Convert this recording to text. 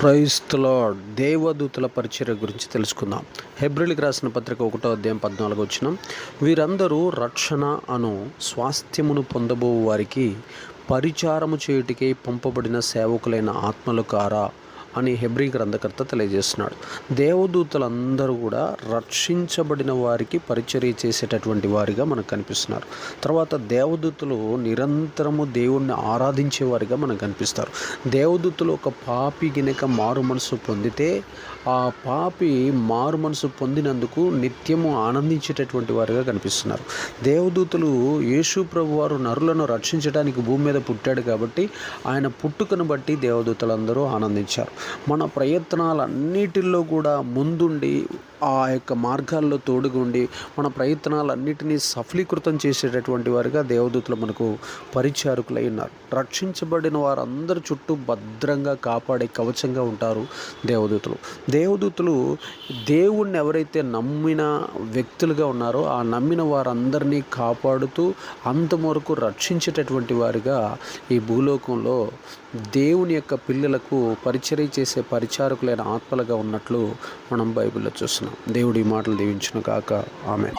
క్రైస్తలాడ్ దేవదూతల పరిచర్య గురించి తెలుసుకుందాం. హెబ్రిల్కి రాసిన పత్రిక ఒకటో అధ్యాయం పద్నాలుగు వచ్చిన వీరందరూ రక్షణ అను స్వాస్థ్యమును పొందబో వారికి పరిచారము చేయుటికై పంపబడిన సేవకులైన ఆత్మలు కారా అని హెబ్రి గ్రంథకర్త తెలియజేస్తున్నాడు. దేవదూతలందరూ కూడా రక్షించబడిన వారికి పరిచర్య చేసేటటువంటి వారిగా మనకు కనిపిస్తున్నారు. తర్వాత దేవదూతలు నిరంతరము దేవుణ్ణి ఆరాధించే వారిగా మనకు కనిపిస్తారు. దేవదూతలు ఒక పాపి గినక మారు మనసు పొందితే ఆ పాపి మారు మనసు పొందినందుకు నిత్యము ఆనందించేటటువంటి వారిగా కనిపిస్తున్నారు. దేవదూతలు యేసు ప్రభు వారు నరులను రక్షించడానికి భూమి మీద పుట్టాడు కాబట్టి ఆయన పుట్టుకను బట్టి దేవదూతలందరూ ఆనందించారు. మన ప్రయత్నాలన్నిటిలో కూడా ముందుండి ఆ యొక్క మార్గాల్లో తోడుగుండి మన ప్రయత్నాలన్నిటినీ సఫలీకృతం చేసేటటువంటి వారిగా దేవదూతలు మనకు పరిచారకులై ఉన్నారు. రక్షించబడిన వారందరి చుట్టూ భద్రంగా కాపాడే కవచంగా ఉంటారు దేవదూతలు. దేవదూతలు దేవుణ్ణి ఎవరైతే నమ్మిన వ్యక్తులుగా ఉన్నారో ఆ నమ్మిన వారందరినీ కాపాడుతూ అంతవరకు రక్షించేటటువంటి వారిగా ఈ భూలోకంలో దేవుని యొక్క పిల్లలకు పరిచర్య చేసే పరిచారకులైన ఆత్మలుగా ఉన్నట్లు మనం బైబిల్లో చూస్తున్నాం. దేవుడి మాటలు దీవించిన కాక ఆమె